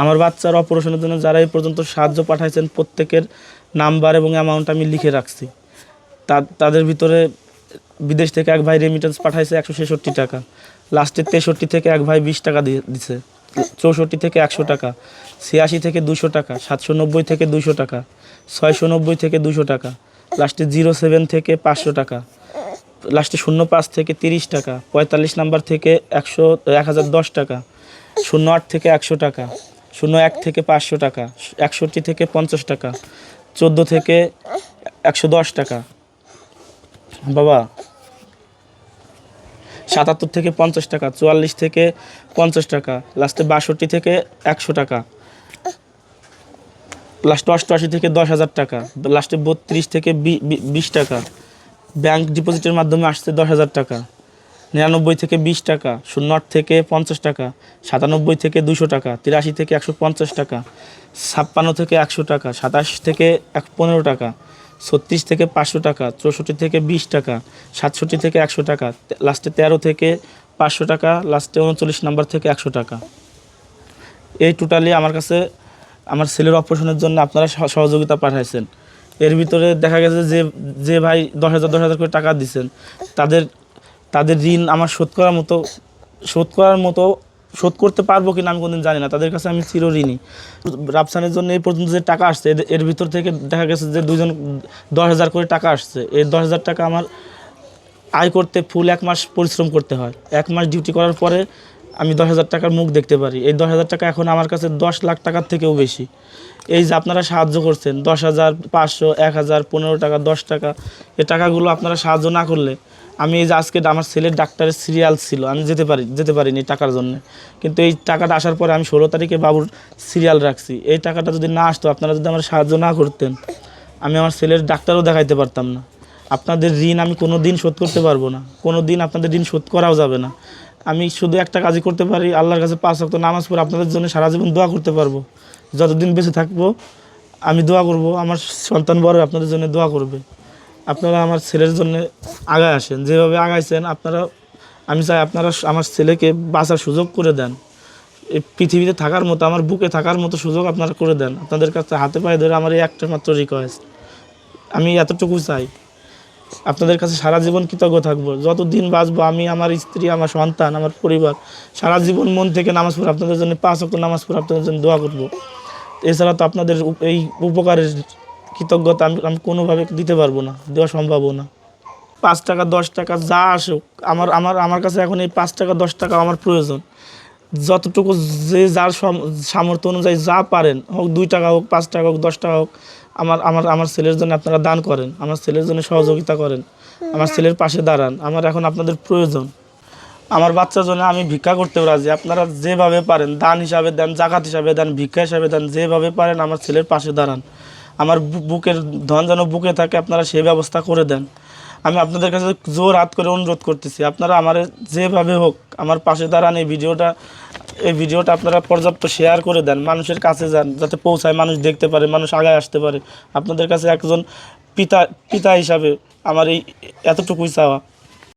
আমার বাচ্চার অপারেশনের জন্য যারা এই পর্যন্ত সাহায্য পাঠাইছেন প্রত্যেকের নাম্বার এবং অ্যামাউন্ট আমি লিখে রাখছি। তাদের ভিতরে বিদেশ থেকে এক ভাই রেমিটেন্স পাঠাইছে একশো ছেষট্টি টাকা। লাস্টে তেষট্টি থেকে এক ভাই বিশ টাকা দিয়ে দিছে। চৌষট্টি থেকে একশো টাকা, ছিয়াশি থেকে দুশো টাকা, সাতশো নব্বই থেকে দুশো টাকা, ছয়শো নব্বই থেকে দুশো টাকা লাস্টে জিরো সেভেন থেকে পাঁচশো টাকা লাস্টে শূন্য পাঁচ থেকে তিরিশ টাকা, পঁয়তাল্লিশ নাম্বার থেকে একশো, এক হাজার দশ টাকা, শূন্য আট থেকে একশো টাকা শূন্য এক থেকে পাঁচশো টাকা, একষট্টি থেকে পঞ্চাশ টাকা, চোদ্দ থেকে একশো দশ টাকা। বাবা, সাতাত্তর থেকে পঞ্চাশ টাকা, চুয়াল্লিশ থেকে পঞ্চাশ টাকা, লাস্টে বাষট্টি থেকে একশো টাকা। লাস্টে অষ্টআশি থেকে দশ হাজার টাকা, লাস্টে বত্রিশ থেকে বিশ টাকা। ব্যাংক ডিপোজিটের মাধ্যমে আসছে দশ হাজার টাকা। নিরানব্বই থেকে বিশ টাকা, শূন্য আট থেকে পঞ্চাশ টাকা, সাতানব্বই থেকে দুশো টাকা, তিরাশি থেকে একশো পঞ্চাশ টাকা, ছাপ্পান্ন থেকে একশো টাকা, সাতাশ থেকে এক পনেরো টাকা, ছত্রিশ থেকে পাঁচশো টাকা, চৌষট্টি থেকে বিশ টাকা, সাতষট্টি থেকে একশো টাকা লাস্টে তেরো থেকে পাঁচশো টাকা, লাস্টে উনচল্লিশ নাম্বার থেকে একশো টাকা। এই টোটালি আমার কাছে আমার ছেলের অপারেশনের জন্য আপনারা সহযোগিতা পাঠাইছেন। এর ভিতরে দেখা গেছে যে যে ভাই দশ হাজার দশ হাজার করে টাকা দিচ্ছেন তাদের তাদের ঋণ আমার শোধ করার মতো, শোধ করার মতো, শোধ করতে পারব কিনা আমি কোনদিন জানি না। তাদের কাছে আমি চির ঋণী। রাফসানের জন্য এই পর্যন্ত যে টাকা আসছে, এর ভিতর থেকে দেখা গেছে যে দুজন দশ হাজার করে টাকা আসছে। এই দশ হাজার টাকা আমার আয় করতে ফুল এক মাস পরিশ্রম করতে হয়। এক মাস ডিউটি করার পরে আমি দশ হাজার টাকার মুখ দেখতে পারি। এই দশ হাজার টাকা এখন আমার কাছে দশ লাখ টাকার থেকেও বেশি। এই যে আপনারা সাহায্য করছেন, দশ হাজার, পাঁচশো, এক হাজার, পনেরো টাকা, দশ টাকা, এই টাকাগুলো আপনারা সাহায্য না করলে আমি এই যে আজকে আমার ছেলের ডাক্তারের সিরিয়াল ছিল, আমি যেতে পারি, যেতে পারিনি টাকার জন্য। কিন্তু এই টাকাটা আসার পরে আমি ষোলো তারিখে বাবুর সিরিয়াল রাখছি। এই টাকাটা যদি না আসতো, আপনারা যদি আমার সাহায্য না করতেন, আমি আমার ছেলের ডাক্তারও দেখাইতে পারতাম না। আপনাদের ঋণ আমি কোনো দিন শোধ করতে পারব না। কোনো দিন আপনাদের ঋণ শোধ করাও যাবে না। আমি শুধু একটা কাজই করতে পারি, আল্লাহর কাছে পাঁচ ওয়াক্ত নামাজ পড়ে আপনাদের জন্য সারা জীবন দোয়া করতে পারব। যতদিন বেঁচে থাকব, আমি দোয়া করব, আমার সন্তান বড় আপনাদের জন্য দোয়া করবে। আপনারা আমার ছেলের জন্য আগায় আসেন, যেভাবে আগাইছেন, আপনারা, আমি চাই আপনারা আমার ছেলেকে বাঁচার সুযোগ করে দেন। এই পৃথিবীতে থাকার মতো, আমার বুকে থাকার মতো সুযোগ আপনারা করে দেন। আপনাদের কাছে হাতে পায়ে ধরে আমার এই একটা মাত্র রিকোয়েস্ট আমি এতটুকু চাই। আপনাদের কাছে সারা জীবন কৃতজ্ঞ থাকব। যত দিন বাঁচবো, আমি, আমার স্ত্রী, আমার সন্তান, আমার পরিবার, সারা জীবন মন থেকে নামাজ পড়ে আপনাদের জন্য পাঁচ অক্ট নামাজ পড়ে আপনাদের জন্য দোয়া করব। এছাড়া তো আপনাদের এই উপকারের কৃতজ্ঞতা আমি আমি কোনোভাবে দিতে পারব না, দেওয়া সম্ভবও না। পাঁচ টাকা, দশ টাকা, যা আসুক, আমার আমার আমার কাছে এখন এই পাঁচ টাকা, দশ টাকা আমার প্রয়োজন। যতটুকু যে যার সামর্থ্য অনুযায়ী যা পারেন, হোক দুই টাকা হোক, পাঁচ টাকা হোক, দশ টাকা হোক, আমার আমার আমার ছেলের জন্য আপনারা দান করেন, আমার ছেলের জন্য সহযোগিতা করেন, আমার ছেলের পাশে দাঁড়ান, আমার এখন আপনাদের প্রয়োজন। আমার বাচ্চার জন্য আমি ভিক্ষা করতেও রাজি, আপনারা যেভাবে পারেন, দান হিসাবে দেন, জাকাত হিসাবে দেন, ভিক্ষা হিসাবে দেন, যেভাবে পারেন, আমার ছেলের পাশে দাঁড়ান। আমার বুকের ধন যেন বুকে থাকে, আপনারা সেই ব্যবস্থা করে দেন। আমি আপনাদের কাছে জোর হাত করে অনুরোধ করতেছি। আপনারা আমার যেভাবে হোক আমার পাশে দাঁড়ান, এই ভিডিওটা এই ভিডিওটা আপনারা পর্যাপ্ত শেয়ার করে দেন, মানুষের কাছে যান, যাতে পৌঁছায়, মানুষ দেখতে পারে, মানুষ আগায় আসতে পারে। আপনাদের কাছে একজন পিতা পিতা হিসাবে আমার এই এতটুকুই চাওয়া।